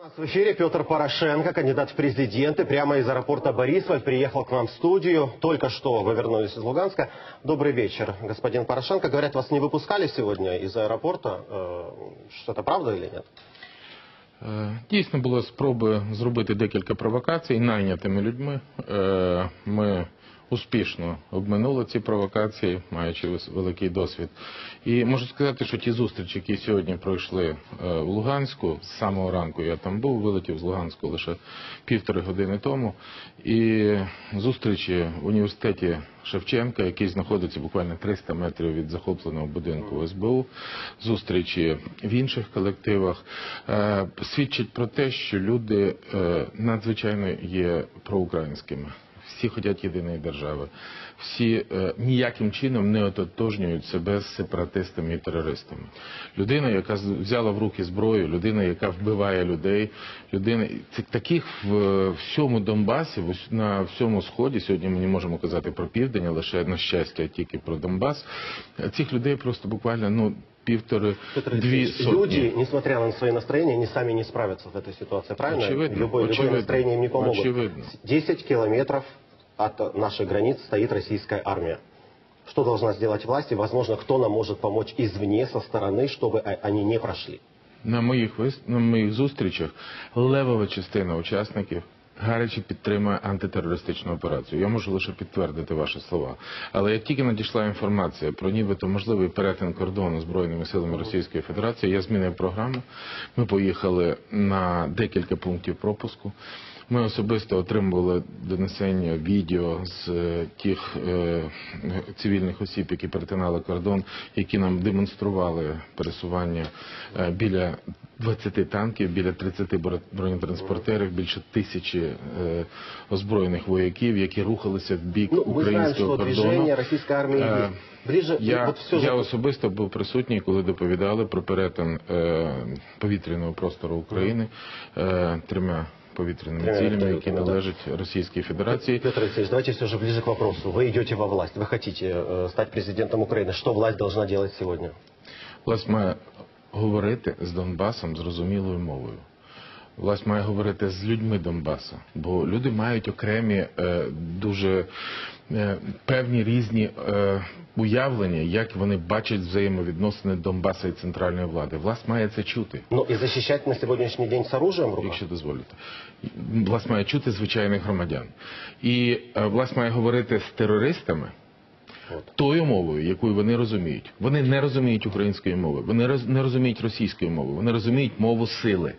У нас в эфире Петр Порошенко, кандидат в президенты, прямо из аэропорта Борисполь, приехал к нам в студию. Только что вы вернулись из Луганска. Добрый вечер, господин Порошенко. Говорят, вас не выпускали сегодня из аэропорта. Э, Что это правда или нет? Е, Дійсно були спроби зробити декілька провокацій найнятими людьми. Е, Ми успішно обминули ці провокації, маючи великий досвід. І можу сказати, що ті зустрічі, які сьогодні пройшли е, в Луганську, з самого ранку я там був, вилетів з Луганську лише півтори години тому. І зустрічі в університеті Шевченка, який знаходиться буквально 300 метрів від захопленого будинку СБУ, зустрічі в інших колективах, е, свідчать про те, що люди е, надзвичайно є проукраїнськими. Всі хочуть єдиної держави, всі е, ніяким чином не ототожнюють себе з сепаратистами і терористами. Людина, яка взяла в руки зброю, людина, яка вбиває людей, людина це таких в всьому Донбасі, на всьому сході. Сьогодні ми не можемо казати про південь, лише на щастя тільки про Донбас. Е, Цих людей просто буквально ну півтори Петр дві Алексеевич, сотні. люди, несмотря на свои настроения, они сами не справятся в этой ситуации, правильно? Очевидно, любое, любое очевидно, настроение им не помогут. очевидно. 10 километров от наших границ стоит российская армия. Что должна сделать власть? И, возможно, кто нам может помочь извне, со стороны, чтобы о- они не прошли? На моїх вис... на моїх зустрічах левова частина учасників Гаряче підтримує антитерористичну операцію. Я можу лише підтвердити ваші слова. Але як тільки надійшла інформація про нібито можливий перетин кордону збройними силами Російської Федерації, я змінив програму. Ми поїхали на декілька пунктів пропуску. Ми особисто отримували донесення відео з е, тих е, цивільних осіб, які перетинали кордон, які нам демонстрували пересування е, біля 20 танків, біля 30 бро- бронетранспортерів, більше тисячі е, озброєних вояків, які рухалися в бік Ну, українського кордону. российской армии Э, есть. Ближе, Я, вот все я особисто був присутній, коли доповідали про перетин е, повітряного простору України е, трьома повітряними Трьома цілями, які вертольотами, да. належать Російській Федерації. Петр Алексеевич, давайте все же ближе к вопросу. Вы идете во власть, вы хотите э, стать президентом Украины. Что власть должна делать сегодня? Власть має говорити з Донбасом зрозумілою мовою. Власть має говорити з людьми Донбаса, бо люди мають окремі е, дуже е, певні різні е, уявлення, як вони бачать взаємовідносини Донбаса і центральної влади. Власть має це чути. Ну и защищать на сегодняшний день с оружием в руках? якщо дозволите. Власть має чути звичайних громадян. І е, власть має говорити з терористами тою мовою, якою вони розуміють. Вони не розуміють української мови, вони не розуміють російської мови, вони розуміють мову сили.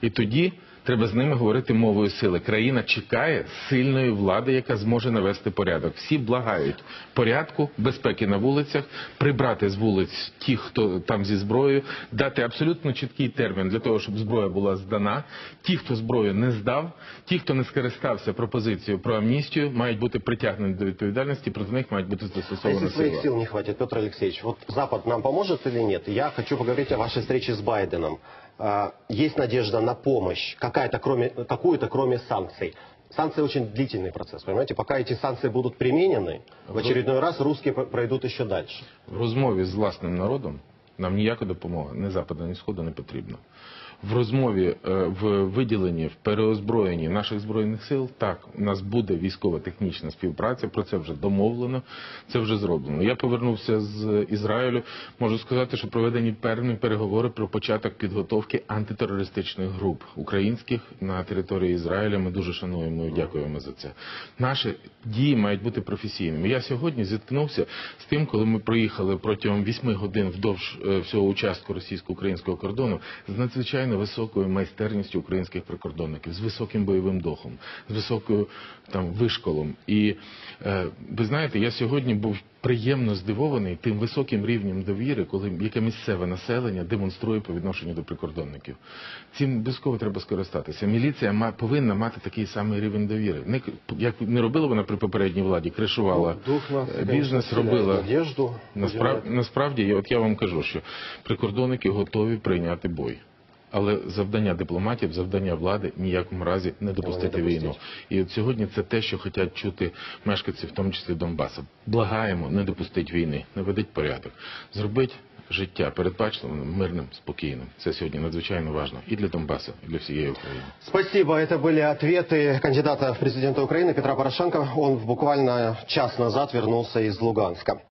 І тоді треба з ними говорити мовою сили. Країна чекає сильної влади, яка зможе навести порядок. Всі благають порядку, безпеки на вулицях, прибрати з вулиць ті, хто там зі зброєю, дати абсолютно чіткий термін для того, щоб зброя була здана. Ті, хто зброю не здав, ті, хто не скористався пропозицією про амністію, мають бути притягнені до відповідальності, проти них мають бути А если своих сил не хватит, Петр Алексеевич, вот Запад нам поможет или нет? Я хочу поговорить о вашей встрече с Байденом. А, Есть надежда на помощь, какая-то кроме, какую-то кроме санкций. Санкции очень длительный процесс, понимаете? Пока эти санкции будут применены, в очередной раз русские пройдут еще дальше. В розмові з власним народом нам ніяка допомога ні запада, ні сходу не потрібна. В розмові е, в виділенні, в переозброєнні наших збройних сил, так у нас буде військово-технічна співпраця. Про це вже домовлено, це вже зроблено. Я повернувся з Ізраїлю. Можу сказати, що проведені певні переговори про початок підготовки антитерористичних груп українських на території Ізраїля. Ми дуже шануємо і дякуємо за це. Наші дії мають бути професійними. Я сьогодні зіткнувся з тим, коли ми проїхали протягом 8 годин вдовж е, всього участку російсько-українського кордону з надзвичайно високою майстерністю українських прикордонників, з високим бойовим духом, з високою там вишколом. І е, ви знаєте, я сьогодні був приємно здивований тим високим рівнем довіри, коли яке місцеве населення демонструє по відношенню до прикордонників. Цим обов'язково треба скористатися. Міліція ма, повинна мати такий самий рівень довіри. Не як не робила вона при попередній владі, кришувала е, бізнес, робила. Насправді, я- от я вам кажу, що прикордонники готові прийняти бой. Але завдання дипломатів, завдання влади ніякому разі не допустити допустити. війну. І от сьогодні це те, що хочуть чути мешканці, в тому числі Донбасу. Благаємо, не допустить війни, не ведіть порядок. Зробить життя передбачливим, мирним, спокійним. Це сьогодні надзвичайно важливо і для Донбасу, і для всієї України. Спасибо. Это были ответы кандидата в президенты Украины Петра Порошенко. Он буквально час назад вернулся из Луганска.